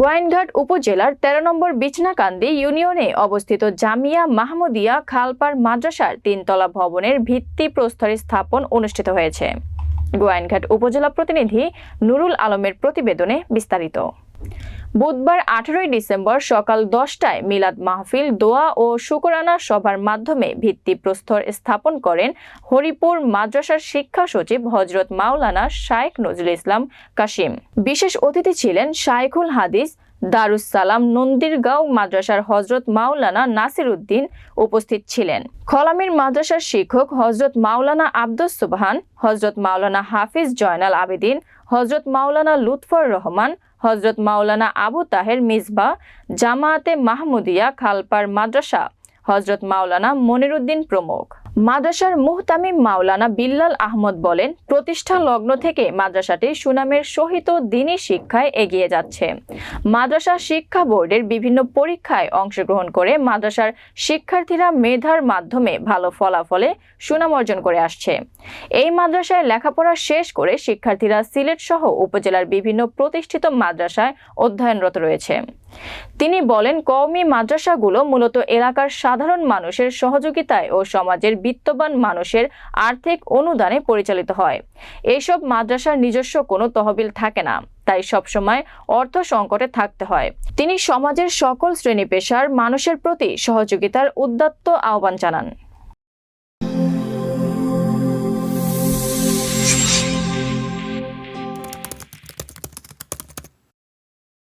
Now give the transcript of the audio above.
গোয়াইনঘাট উপজেলার তেরো নম্বর বিছনাকান্দি ইউনিয়নে অবস্থিত জামিয়া মাহমুদিয়া খালপার মাদ্রাসার তিনতলা ভবনের ভিত্তি প্রস্তর স্থাপন অনুষ্ঠিত হয়েছে। গোয়াইনঘাট উপজেলা প্রতিনিধি নুরুল আলমের প্রতিবেদনে বিস্তারিত। বুধবার আঠারোই ডিসেম্বর সকাল দশটায় মিলাদ মাহফিল, দোয়া ও শুকরানা সভার মাধ্যমে ভিত্তি প্রস্তর স্থাপন করেন হরিপুর মাদ্রাসার শিক্ষা সচিব হজরত মাওলানা শায়েখ নজরুল ইসলাম কাশিম। বিশেষ অতিথি ছিলেন শায়েখুল হাদিস দারুসালাম নন্দিরগাঁও মাদ্রাসার হজরত মাওলানা নাসির উদ্দিন উপস্থিত ছিলেন। খলামির মাদ্রাসার শিক্ষক হজরত মাওলানা আব্দুস সুবহান হজরত মাওলানা হাফিজ জয়নাল আবেদিন হজরত মাওলানা লুৎফর রহমান হজরত মাওলানা আবু তাহের মিসবা জামায়াতে মাহমুদিয়া খালপার মাদ্রাসা হজরত মাওলানা মনিরুদ্দিন প্রমুখ। মাদ্রাসার মুহতামিম মাওলানা বিল্লাল আহমদ বলেন, প্রতিষ্ঠা লগ্ন থেকে মাদ্রাসাটি সুনামের সহিত দিনী শিক্ষায় এগিয়ে যাচ্ছে। মাদ্রাসা শিক্ষা বোর্ডের বিভিন্ন পরীক্ষায় অংশগ্রহণ করে মাদ্রাসার শিক্ষার্থীরা মেধার মাধ্যমে ভালো ফলাফলে সুনাম অর্জন করে আসছে। এই মাদ্রাসায় লেখাপড়া শেষ করে শিক্ষার্থীরা সিলেট সহ উপজেলার বিভিন্ন প্রতিষ্ঠিত মাদ্রাসায় অধ্যয়নরত রয়েছে। তিনি বলেন, কওমি মাদ্রাসাগুলো মূলত এলাকার সাধারণ মানুষের সহযোগিতায় ও সমাজের বিত্তবান মানুষের আর্থিক অনুদানে পরিচালিত হয়। এইসব মাদ্রাসার নিজস্ব কোনো তহবিল থাকে না, তাই সবসময় অর্থ সংকটে থাকতে হয়। তিনি সমাজের সকল শ্রেণি পেশার মানুষের প্রতি সহযোগিতার উদ্দাত্ত আহ্বান জানান।